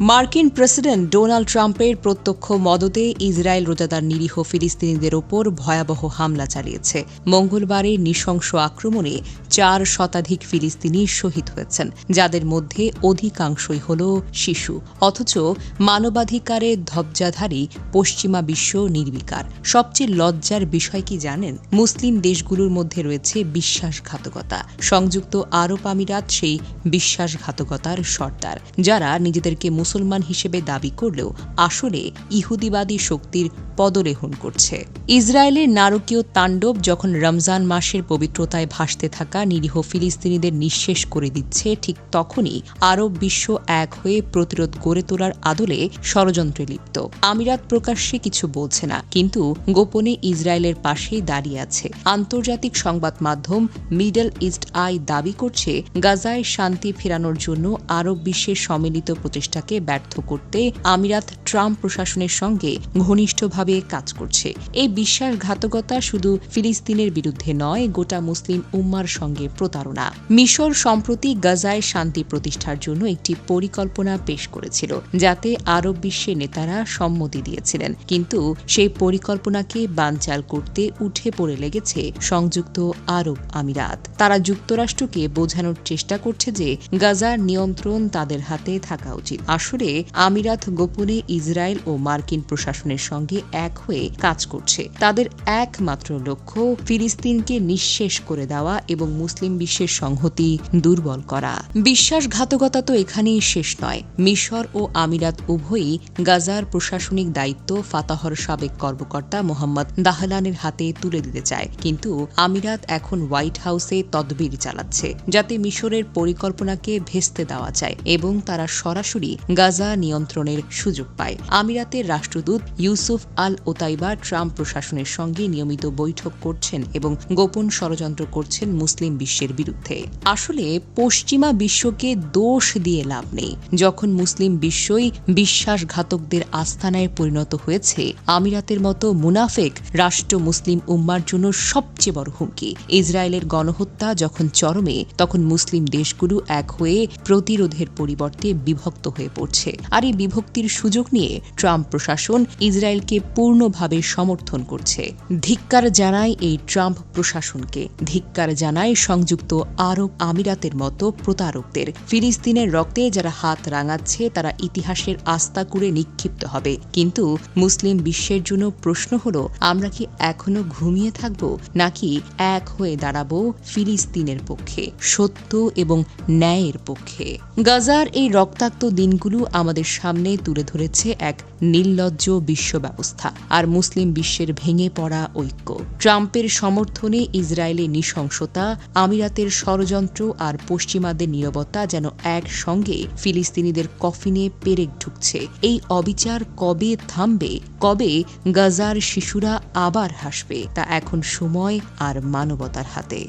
মার্কিন president Donald ট্রাম্পের প্রত্যক্ষ মদতে ইসরায়েল রোজাদার নিরীহ ফিলিস্তিনিদের ওপর ভয়াবহ হামলা চালিয়েছে। মঙ্গলবারে নৃশংস আক্রমণে চার শতাধিক ফিলিস্তিনি শহীদ হয়েছেন, যাদের মধ্যে অধিকাংশই হল শিশু। অথচ মানবাধিকারের ধবজাধারী পশ্চিমা বিশ্ব নির্বিকার। সবচেয়ে লজ্জার বিষয় কি জানেন? মুসলিম দেশগুলোর মধ্যে রয়েছে বিশ্বাসঘাতকতা। সংযুক্ত আরব আমিরাত সেই বিশ্বাসঘাতকতার সর্দার, যারা নিজেদেরকে মুসলমান হিসেবে দাবি করলেও আসলে ইহুদিবাদী শক্তির পদলেহন করছে। ইসরায়েলের নারকীয় তাণ্ডব যখন রমজান মাসের পবিত্রতায় ভাসতে থাকা নিরীহ ফিলিস্তিনিদের নিঃশেষ করে দিচ্ছে, ঠিক তখনই আরব বিশ্ব এক হয়ে প্রতিরোধ গড়ে তোলার আদলে ষড়যন্ত্রে লিপ্ত। আমিরাত প্রকাশ্যে কিছু বলছে না, কিন্তু গোপনে ইসরায়েলের পাশেই দাঁড়িয়ে আছে। আন্তর্জাতিক সংবাদ মাধ্যম মিডল ইস্ট আই দাবি করছে, গাজায় শান্তি ফেরানোর জন্য আরব বিশ্বের সম্মিলিত প্রচেষ্টাকে ব্যর্থ করতে আমিরাত ট্রাম্প প্রশাসনের সঙ্গে ঘনিষ্ঠভাবে কাজ করছে। এই বিশ্বাসঘাতকতা শুধু ফিলিস্তিনের বিরুদ্ধে নয়, গোটা মুসলিম উম্মার সঙ্গে প্রতারণা। মিশর সম্প্রতি গাজায় শান্তি প্রতিষ্ঠার জন্য একটি পরিকল্পনা পেশ করেছিল, যাতে আরব বিশ্বের নেতারা সম্মতি দিয়েছিলেন। কিন্তু সেই পরিকল্পনাকে বানচাল করতে উঠে পড়ে লেগেছে সংযুক্ত আরব আমিরাত। তারা যুক্তরাষ্ট্রকে বোঝানোর চেষ্টা করছে যে গাজার নিয়ন্ত্রণ তাদের হাতে থাকা উচিত। আসলে আমিরাত গোপনে ইসরায়েল ও মার্কিন প্রশাসনের সঙ্গে এক হয়ে কাজ করছে। তাদের একমাত্র লক্ষ্য ফিলিস্তিনকে নিঃশেষ করে দেওয়া এবং মুসলিম বিশ্বের সংহতি দুর্বল করা। বিশ্বাসঘাতকতা তো এখানেই শেষ নয়। মিশর ও আমিরাত উভয়ই গাজার প্রশাসনিক দায়িত্ব ফাতাহর সাবেক কর্মকর্তা মোহাম্মদ দাহলানের হাতে তুলে দিতে চায়। কিন্তু আমিরাত এখন হোয়াইট হাউসে তদবির চালাচ্ছে, যাতে মিশরের পরিকল্পনাকে ভেস্তে দেওয়া যায় এবং তারা সরাসরি গাজা নিয়ন্ত্রণের সুযোগ পায়। আমিরাতের রাষ্ট্রদূত ইউসুফ আল ওতাইবা ট্রাম্প প্রশাসনের সঙ্গে নিয়মিত বৈঠক করছেন এবং গোপন ষড়যন্ত্র করছেন মুসলিম বিশ্বের বিরুদ্ধে। আসলে পশ্চিমা বিশ্বকে দোষ দিয়ে লাভ নেই। যখন মুসলিম বিশ্বই বিশ্বাসঘাতকদের আস্থানায় পরিণত হয়েছে, আমিরাতের মতো মুনাফেক রাষ্ট্র মুসলিম উম্মার জন্য সবচেয়ে বড় হুমকি। ইসরায়েলের গণহত্যা যখন চরমে, তখন মুসলিম দেশগুলো এক হয়ে প্রতিরোধের পরিবর্তে বিভক্ত হয়ে পড়ছে। আর এই বিভক্তির সুযোগ নিয়ে ট্রাম্প প্রশাসন ইসরায়েলকে পূর্ণভাবে সমর্থন করছে। ধিক্কার জানায় এই ট্রাম্প প্রশাসনকে। ধিক্কার জানায় সংযুক্ত আরব আমিরাতের মতো প্রতারকদের। ফিলিস্তিনের রক্তে যারা হাত রাঙাচ্ছে, তারা ইতিহাসের আস্থা করে নিক্ষিপ্ত হবে। কিন্তু মুসলিম বিশ্বের জন্য প্রশ্ন হলো, আমরা কি এখনও ঘুমিয়ে থাকব, নাকি এক হয়ে দাঁড়াবো ফিলিস্তিনের পক্ষে, সত্য এবং ন্যায়ের পক্ষে? গাজার এই রক্তাক্ত দিনগুলো আমাদের সামনে তুলে ধরেছে এক নির্লজ্জ বিশ্ব ব্যবস্থা আর মুসলিম বিশ্বের ভেঙে পড়া ঐক্য। ট্রাম্পের সমর্থনে ইসরায়েলের নৃশংসতা, আমিরাতের ষড়যন্ত্র আর পশ্চিমাদের নীরবতা যেন একসঙ্গে ফিলিস্তিনিদের কফিনে পেরেক ঢুকছে। এই অবিচার কবে থামবে, কবে গাজার শিশুরা আবার হাসবে, তা এখন সময় আর মানবতার হাতে।